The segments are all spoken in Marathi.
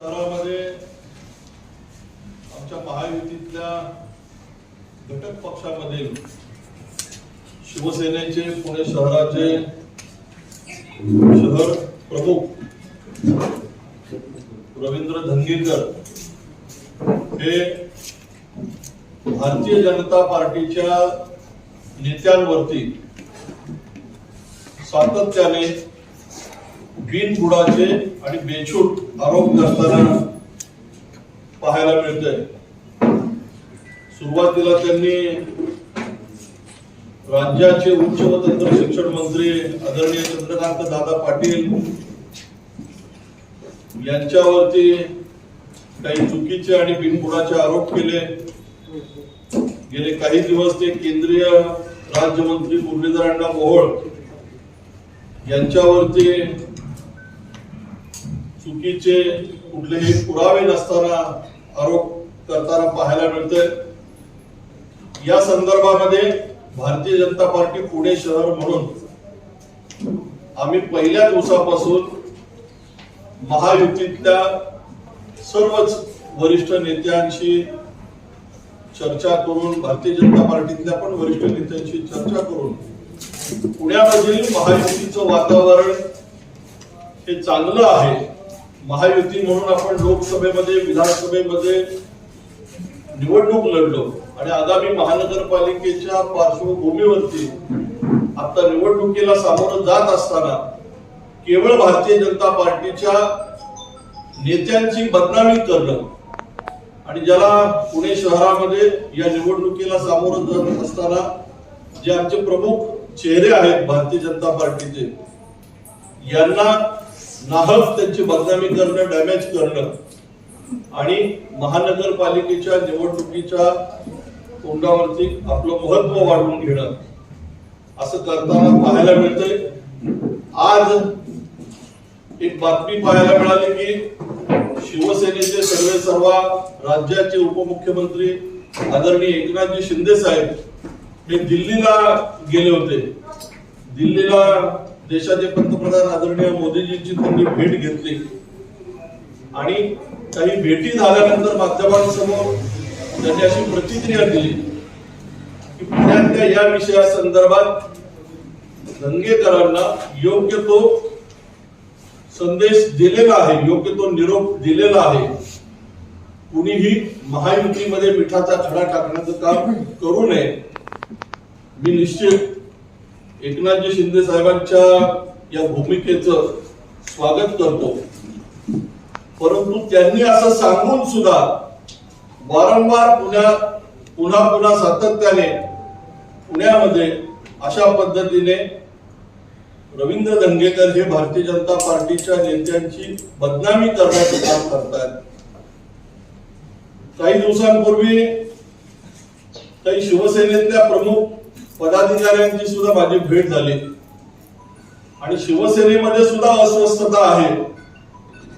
शहरामध्ये आमच्या महायुतीतल्या घटक पक्षामधील शिवसेनेचे पुणे शहराचे शहर प्रमुख रवींद्र धंगेकर हे भारतीय जनता पार्टीच्या नेत्यांवरती सातत्याने बिनबुडाचे आणि बेछूट आरोप करताना पाहायला मिळतंय. सुरुवातीला त्यांनी राज्याचे उच्च व तंत्र शिक्षण मंत्री आदरणीय चंद्रकांत दादा पाटील यांच्यावरती काही चुकीचे आणि बिनबुडाचे आरोप केले. गेले काही दिवस ते केंद्रीय राज्यमंत्री मुरलीधर अण्णा मोहोळ यांच्यावरती चुकीचे कुठलेही पुरावे नसताना आरोप करताना पाहायला मिळतंय. या संदर्भामध्ये भारतीय जनता पार्टी पुणे शहर म्हणून आम्ही पहिल्या दिवसापासून महायुतीतल्या सर्वच वरिष्ठ नेत्यांशी चर्चा करून भारतीय जनता पार्टीतल्या पण वरिष्ठ नेत्यांशी चर्चा करून पुण्यामधील महायुतीचं वातावरण हे चांगलं आहे. महायुती म्हणून आपण लोकसभेमध्ये विधानसभेमध्ये निवडणूक लढलो. आणि आगामी महानगरपालिकेच्या पार्श्वभूमीवरती आता निवडणुकीला सामोरं जात असताना केवळ भारतीय जनता पार्टीच्या नेत्यांची बदनामी करणं आणि ज्याला पुणे शहरामध्ये या निवडणुकीला सामोरं जात असताना जे आमचे प्रमुख चेहरे आहेत भारतीय जनता पार्टीचे यांना नाहक त्यांची बदनामी करणं डॅमेज करणं. आणि महानगरपालिकेच्या निवडणुकीच्या तोंडावरती आपलं महत्त्व वाढवून घेणं. असं करताना पाहायला मिळतंय. आज एक बातमी पाहायला मिळाली की शिवसेनेचे सर्वे सर्वा राज्याचे उपमुख्यमंत्री आदरणीय एकनाथजी शिंदे साहेब हे दिल्लीला गेले होते. दिल्लीला देशाचे पंतप्रधान आदरणीय मोदीजींची त्यांनी भेट घेतली. आणि काही भेटी झाल्यानंतर माध्यमांसमोर त्यांनी अशी प्रतिक्रिया दिली. की पुण्यातल्या या विषयासंदर्भात धंगेकरांना योग्य तो संदेश दिलेला आहे योग्य तो निरोप दिलेला आहे. कुणीही महायुतीमध्ये मिठाचा खडा टाकण्याचं काम करू नये. मी निश्चित एकनाथजी शिंदे साहेबांच्या या भूमिकेचं स्वागत करतो. परंतु त्यांनी असं सांगून सुद्धा वारंवार पुण्या पुन्हा पुन्हा सातत्याने पुण्यामध्ये अशा पद्धतीने रवींद्र दंगेकर हे भारतीय जनता पार्टीच्या नेत्यांची बदनामी करण्याचं काम करतात काही दिवसांपूर्वी काही शिवसेनेतल्या प्रमुख पदाधिकाऱ्यांची सुद्धा माझी भेट झाली. आणि शिवसेनेमध्ये सुद्धा अस्वस्थता आहे.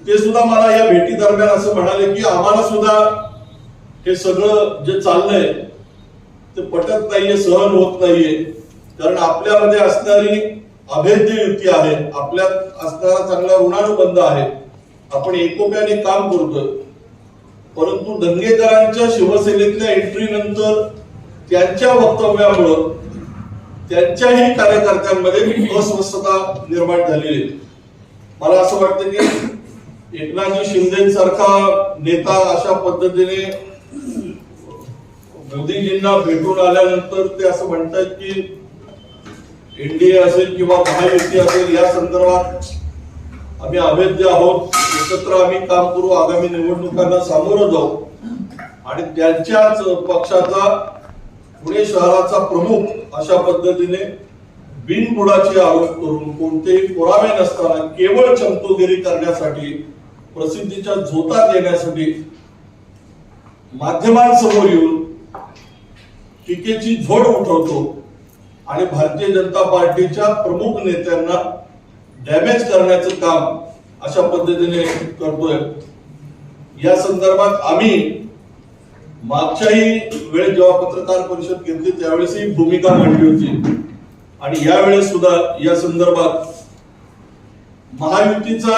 ते सुद्धा मला या भेटी दरम्यान असं म्हणाले की आम्हाला सुद्धा हे सगळं जे चाललंय ते पटत नाहीये सहन होत नाहीये. कारण आपल्यामध्ये असणारी अभेद्य युती आहे. आपल्यात असणारा चांगला ऋणानुबंध आहे. आपण एकोप्याने काम करतोय. परंतु दंगेकरांच्या शिवसेनेतल्या एंट्री नंतर त्यांच्या वक्तव्यामुळं त्यांच्याही कार्यकर्त्यांमध्ये अस्वस्थता निर्माण झालेली आहे. मला असं वाटतं की एकनाथजी शिंदेसारखा नेता अशा पद्धतीने मोदीजींना भेटून आल्यानंतर ते असं म्हणतात की एनडीए असेल किंवा महायुती असेल या संदर्भात आम्ही अभेद्य आहोत एकत्र आम्ही काम करू आगामी निवडणुकांना सामोरं जाऊ आणि त्यांच्याच पक्षाचा पुणे शहराचा प्रमुख अशा पद्धतीने बिनबुडाचे आरोप करून कोणतेही पुरावे नसताना केवळ चमकोगिरी करण्यासाठी प्रसिद्धीच्या झोतात येण्यासाठी माध्यमांसमोर येऊन टीकेची झोड उठवतो आणि भारतीय जनता पार्टीच्या प्रमुख नेत्यांना डॅमेज करण्याचं काम अशा पद्धतीने करतोय. या संदर्भात आम्ही मागच्याही वेळेस जेव्हा पत्रकार परिषद घेतली त्यावेळेस ही भूमिका मांडली होती. आणि यावेळेस सुद्धा या संदर्भात महायुतीचा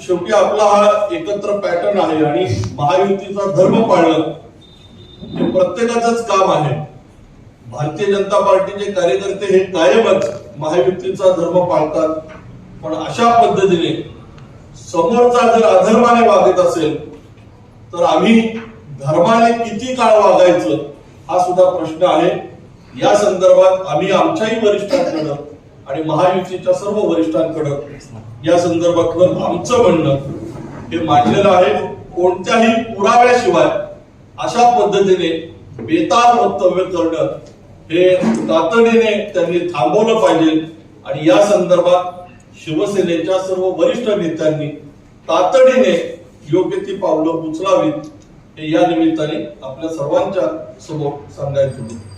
शेवटी आपला हा एकत्र पॅटर्न आहे आणि महायुतीचा धर्म पाळणं हे प्रत्येकाच काम आहे. भारतीय जनता पार्टीचे कार्यकर्ते हे कायमच महायुतीचा धर्म पाळतात. पण अशा पद्धतीने समोरचा जर अधर्माने वागत असेल तर आम्ही धर्माने किती काळ वागायचं हा सुद्धा प्रश्न आहे. या संदर्भात आम्ही आमच्याही वरिष्ठांकडं आणि महायुतीच्या सर्व वरिष्ठांकडं या संदर्भातलं आमचं म्हणणं हे मांडलेलं आहे. कोणत्याही पुराव्याशिवाय अशा पद्धतीने बेताल वक्तव्य करणं हे तातडीने त्यांनी थांबवलं पाहिजे. आणि या संदर्भात शिवसेनेच्या सर्व वरिष्ठ नेत्यांनी तातडीने योग्य ती पावलं उचलावीत. हे या निमित्ताने आपल्या सर्वांच्या समोर सांगायचं होतं.